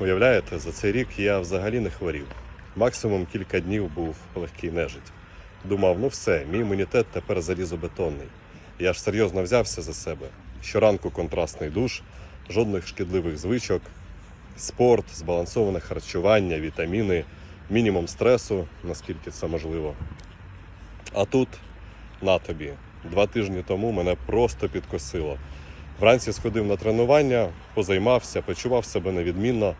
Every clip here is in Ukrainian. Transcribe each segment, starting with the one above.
уявляєте, за цей рік я взагалі не хворів. Максимум кілька днів був легкий нежить. Думав, ну все, мій імунітет тепер залізобетонний. Я ж серйозно взявся за себе. Щоранку контрастний душ, жодних шкідливих звичок, спорт, збалансоване харчування, вітаміни, мінімум стресу, наскільки це можливо. А тут на тобі. Два тижні тому мене просто підкосило. Вранці сходив на тренування, позаймався, почував себе невідмінно,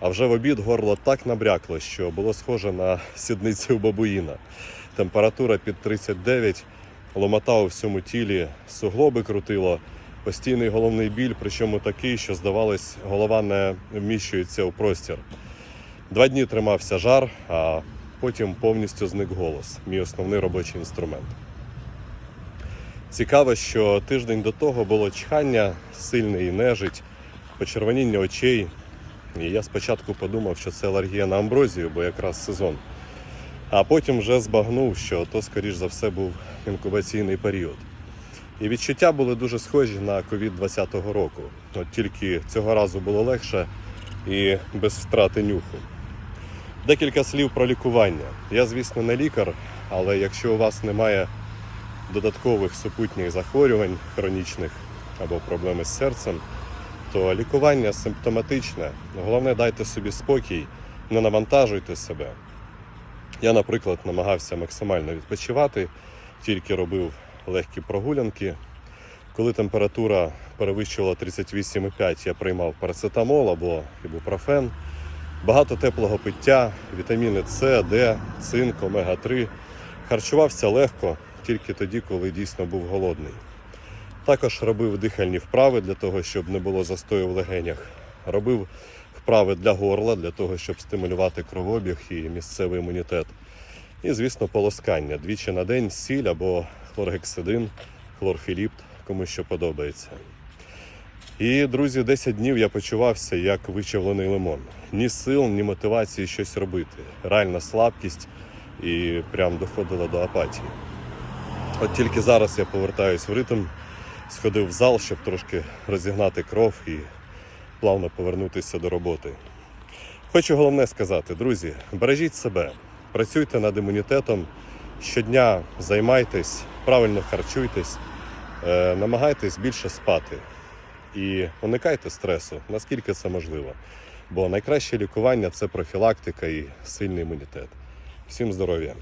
а вже в обід горло так набрякло, що було схоже на сідницю бабуїна. Температура під 39, ломота у всьому тілі, суглоби крутило, постійний головний біль, причому такий, що здавалось, голова не вміщується у простір. Два дні тримався жар, а потім повністю зник голос, мій основний робочий інструмент. Цікаво, що тиждень до того було чхання, сильний нежить, почервоніння очей. І я спочатку подумав, що це алергія на амброзію, бо якраз сезон. А потім вже збагнув, що то, скоріш за все, був інкубаційний період. І відчуття були дуже схожі на ковід 20-го року. От тільки цього разу було легше і без втрати нюху. Декілька слів про лікування. Я, звісно, не лікар, але якщо у вас немає додаткових супутніх захворювань хронічних або проблеми з серцем, то лікування симптоматичне. Головне, дайте собі спокій, не навантажуйте себе. Я, наприклад, намагався максимально відпочивати, тільки робив легкі прогулянки. Коли температура перевищувала 38,5, я приймав парацетамол або ібупрофен. Багато теплого пиття, вітаміни С, Д, цинк, омега-3. Харчувався легко, тільки тоді, коли дійсно був голодний. Також робив дихальні вправи для того, щоб не було застою в легенях. Робив вправи для горла, для того, щоб стимулювати кровообіг і місцевий імунітет. І, звісно, полоскання двічі на день сіль або хлоргексидин, хлорфіліпт, кому що подобається. І, друзі, 10 днів я почувався як вичавлений лимон. Ні сил, ні мотивації щось робити. Реальна слабкість і прям доходило до апатії. От тільки зараз я повертаюсь в ритм, сходив в зал, щоб трошки розігнати кров і плавно повернутися до роботи. Хочу головне сказати, друзі, бережіть себе, працюйте над імунітетом, щодня займайтесь, правильно харчуйтесь, е, намагайтесь більше спати і уникайте стресу, наскільки це можливо. Бо найкраще лікування це профілактика і сильний імунітет. Всім здоров'я!